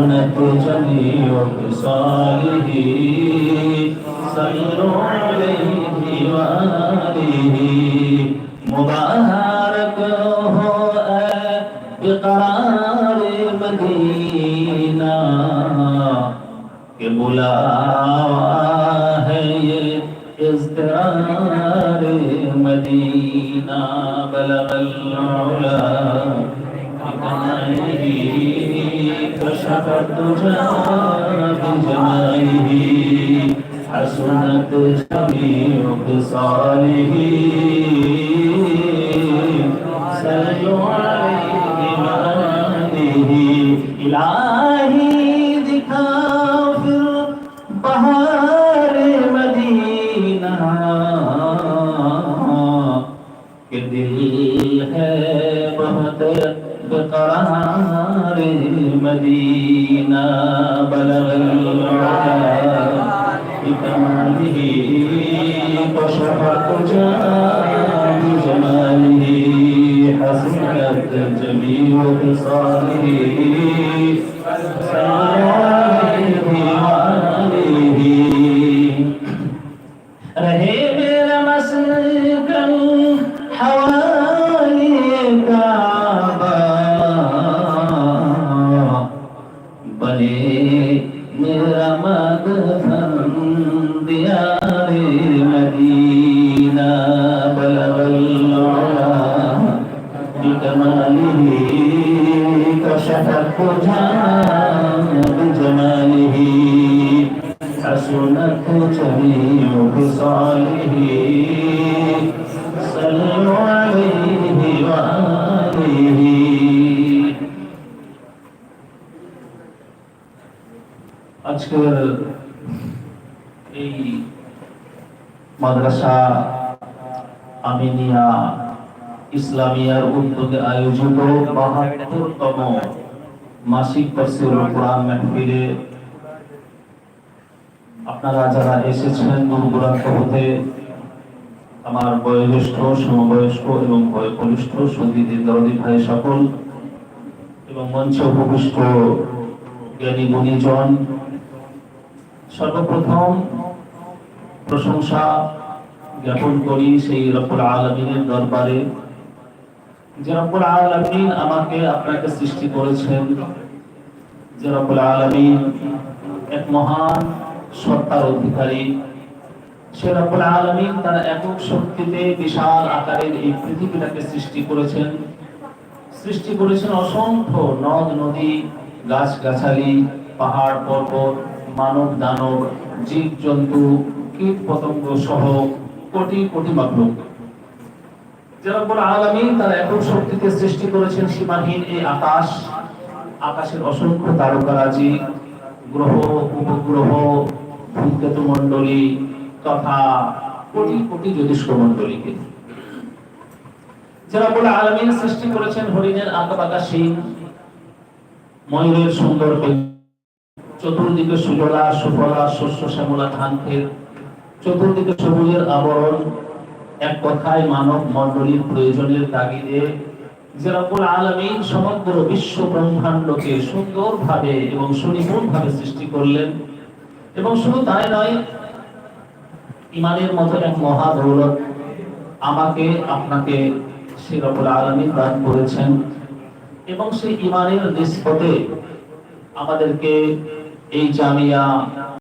سنة جميع خصاله صلوا عليه وآله مبارك هو بقرار مدینہ کہ بلاوا ہے یہ اضطرار مدینہ بلغ العلا بقائه كشف الدجى بجماله حسنت جميع خصاله بقرار المدينة بلغ العلا بكماله وشرق جاء بجماله حسنت جميع خصاله رہے میرا मेरा मदफन दिया रे मदीना बलबल्ला बिकमाली कशफत कुझा बिजमाली हसनत चलियो बिसाली सल्लल्लाहु अलैहि व আজকের এই মাদ্রাসা আমিনিয়া ইসলামিয়ার উদ্যোগে আয়োজিত বাহাত্তরতম মাসিক তফসিল কোরআন মাহফিলে আপনারা যারা এসেছেন দূর হতে, আমার বয়োজ্যেষ্ঠ, সমবয়স্ক এবং বয় বয়কনিষ্ঠ সঙ্গীতের দরদি ভাই সকল এবং মঞ্চে উপবিষ্ট জ্ঞানী গুণীজন সর্বপ্রথম প্রশংসা জ্ঞাপন করি সেই রব্বুল আলমিনের দরবারে। যে রব্বুল আলমিন আমাকে আপনাকে সৃষ্টি করেছেন। যে রব্বুল আলমিন এক মহান সত্তার অধিকারী। সে রব্বুল আলমিন তার একক শক্তিতে বিশাল আকারের এই পৃথিবীটাকে সৃষ্টি করেছেন। সৃষ্টি করেছেন অসংখ্য নদ, নদী, গাছ, গাছালি, পাহাড়, পর্বত। মানব, দানব জীব জন্তু কীট পতঙ্গ সহ কোটি কোটি মাকলুক সৃষ্টি করেছেন আকাশ। তথা কোটি কোটি বলে আলামিন সৃষ্টি করেছেন হরিণের আঁকাবাঁকা শিং ময়ূরের সুন্দর চতুর্দিকে সুজলা, সুফলা, শস্য, শ্যামলা, ধান ক্ষেত চতুর্দিকে সবুজের আবরণ। এক কথায় মানব মণ্ডলীর প্রয়োজনের তাগিদে সমগ্র বিশ্ব ব্রহ্মাণ্ডকে সুন্দরভাবে এবং সুনিপুণভাবে সৃষ্টি করলেন। এবং শুধু তাই নয়, ইমানের মতো এক মহা দৌলত আমাকে, আপনাকে সে রব্বুল দান করেছেন। এবং সেই ইমানের আমাদেরকে এই জামিয়া